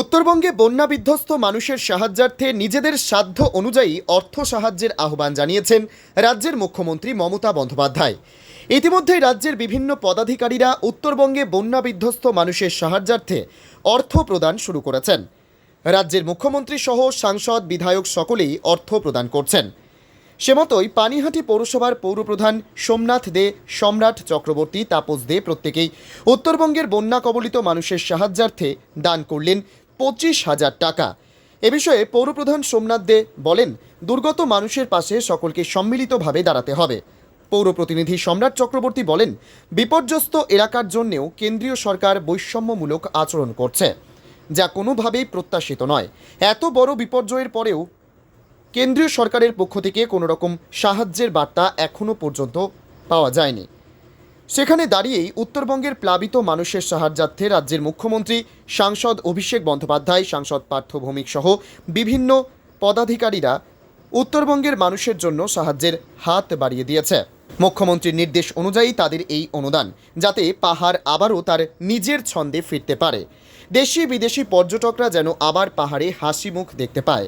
উত্তরবঙ্গে বন্যা বিধ্বস্ত মানুষের সাহায্যার্থে নিজেদের সাধ্য অনুযায়ী অর্থ সাহায্যের আহ্বান জানিয়েছেন রাজ্যের মুখ্যমন্ত্রী মমতা বন্দ্যোপাধ্যায়। ইতিমধ্যেই রাজ্যের বিভিন্ন পদাধিকারীরা উত্তরবঙ্গে বন্যা বিধ্বস্ত মানুষের সাহায্যার্থে অর্থ প্রদান শুরু করেছেন। রাজ্যের মুখ্যমন্ত্রী সহ সাংসদ, বিধায়ক সকলেই অর্থ প্রদান করছেন। সে মতোই পানিহাটি পৌরসভার পৌরপ্রধান সোমনাথ দে, সম্রাট চক্রবর্তী, তাপস দে প্রত্যেকেই উত্তরবঙ্গের বন্যা কবলিত মানুষের সাহায্যার্থে দান করলেন পঁচিশ হাজার টাকা। এ বিষয়ে পৌরপ্রধান সোমনাথ দে বলেন, দুর্গত মানুষের পাশে সকলকে সম্মিলিতভাবে দাঁড়াতে হবে। পৌর প্রতিনিধি সম্রাট চক্রবর্তী বলেন, বিপর্যস্ত এলাকার জন্যেও কেন্দ্রীয় সরকার বৈষম্যমূলক আচরণ করছে, যা কোনোভাবেই প্রত্যাশিত নয়। এত বড় বিপর্যয়ের পরেও কেন্দ্রীয় সরকারের পক্ষ থেকে কোনো রকম সাহায্যের বার্তা এখনও পর্যন্ত পাওয়া যায়নি। সেখানে দাঁড়িয়েই উত্তরবঙ্গের প্লাবিত মানুষের সাহায্যার্থে রাজ্যের মুখ্যমন্ত্রী, সাংসদ অভিষেক বন্দ্যোপাধ্যায়, সাংসদ পার্থ ভৌমিক সহ বিভিন্ন পদাধিকারীরা উত্তরবঙ্গের মানুষের জন্য সাহায্যের হাত বাড়িয়ে দিয়েছে। মুখ্যমন্ত্রীর নির্দেশ অনুযায়ী তাদের এই অনুদান, যাতে পাহাড় আবারও তার নিজের ছন্দে ফিরতে পারে। দেশি বিদেশি পর্যটকরা যেন আবার পাহাড়ে হাসি মুখ দেখতে পায়।